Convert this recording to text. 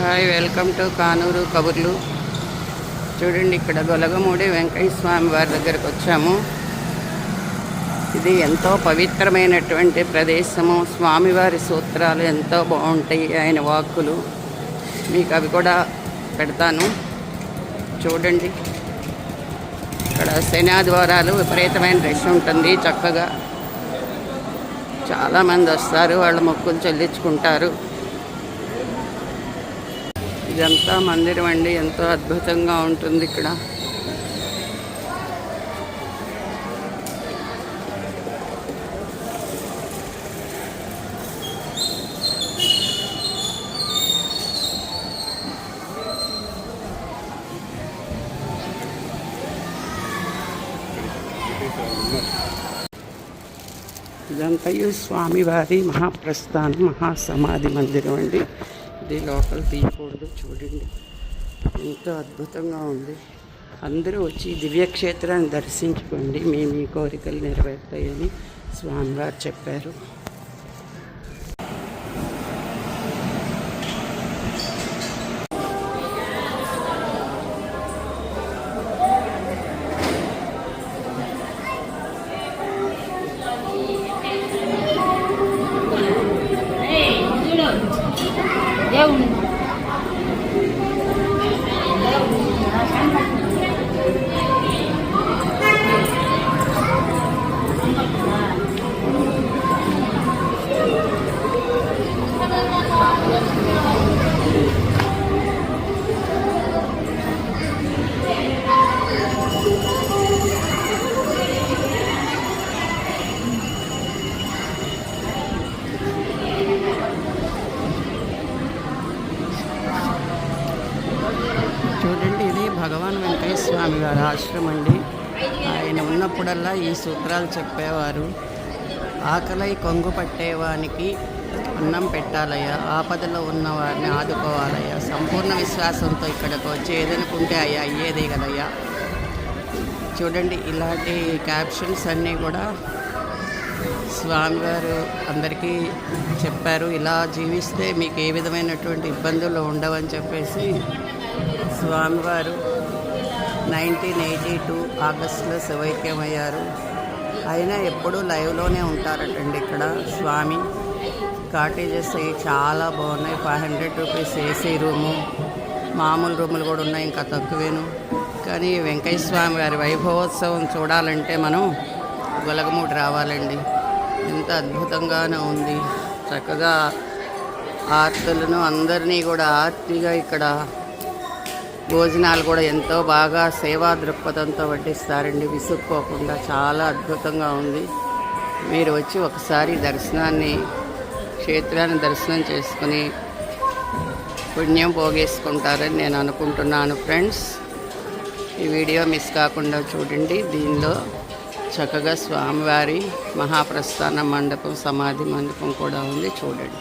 Hi welcome to Kanuru కబుర్లు. చూడండి ఇక్కడ గొలగమూడి వెంకయ్య స్వామి వారి దగ్గరకు వచ్చాము. ఇది ఎంతో పవిత్రమైనటువంటి ప్రదేశము. స్వామివారి సూత్రాలు ఎంతో బాగుంటాయి ఆయన వాక్కులు. మీకు అవి కూడా పెడతాను. చూడండి ఇక్కడ శనాద్వారాలు విపరీతమైన రష్ ఉంటుంది చక్కగా. చాలామంది వస్తారు వాళ్ళ మొక్కులు చెల్లించుకుంటారు. ఇదంతా మందిరం అండి. ఎంతో అద్భుతంగా ఉంటుంది ఇక్కడ. ఇదంతయు స్వామివారి మహాప్రస్థానం మహాసమాధి మందిరం అండి. ఇది లోపల తీయకూడదు చూడండి. ఎంతో అద్భుతంగా ఉంది. అందరూ వచ్చి దివ్యక్షేత్రాన్ని దర్శించుకోండి. మీ మీ కోరికలు నెరవేరుతాయని స్వామివారు చెప్పారు. భగవాన్ వెంకయ్య స్వామి వారి ఆశ్రమం అండి. ఆయన ఉన్నప్పుడల్లా ఈ సూత్రాలు చెప్పేవారు. ఆకలై కొంగు పట్టేవానికి అన్నం పెట్టాలయ్యా ఆపదలో ఉన్న వారిని ఆదుకోవాలయ్యా సంపూర్ణ విశ్వాసంతో ఇక్కడికి వచ్చి ఏదనుకుంటే అయ్యా అయ్యేదే కదయ్యా. చూడండి ఇలాంటి క్యాప్షన్స్ అన్నీ కూడా స్వామివారు అందరికీ చెప్పారు. ఇలా జీవిస్తే మీకు ఏ విధమైనటువంటి ఇబ్బందులు ఉండవని చెప్పేసి స్వామివారు నైన్టీన్ ఎయిటీ టూ ఆగస్టులో శివైక్యమయ్యారు. అయినా ఎప్పుడూ లైవ్లోనే ఉంటారటండి ఇక్కడ స్వామి. కాటేజెస్ అవి చాలా బాగున్నాయి. Five hundred rupees AC room మామూలు రూములు కూడా ఉన్నాయి ఇంకా తక్కువేను. కానీ వెంకయ్య స్వామి వారి వైభవోత్సవం చూడాలంటే మనం గొలగమూడి రావాలండి. ఎంత అద్భుతంగానే ఉంది. చక్కగా ఆర్తులను అందరినీ కూడా ఆర్తిగా ఇక్కడ భోజనాలు కూడా ఎంతో బాగా సేవా దృక్పథంతో వడ్డిస్తారండి. విసుక్కోకుండా చాలా అద్భుతంగా ఉంది. మీరు వచ్చి ఒకసారి దర్శనాన్ని క్షేత్రాన్ని దర్శనం చేసుకుని పుణ్యం పోగేసుకుంటారని నేను అనుకుంటున్నాను ఫ్రెండ్స్. ఈ వీడియో మిస్ కాకుండా చూడండి. దీనిలో చక్కగా స్వామివారి మహాప్రస్థాన మండపం సమాధి మండపం కూడా ఉంది. చూడండి.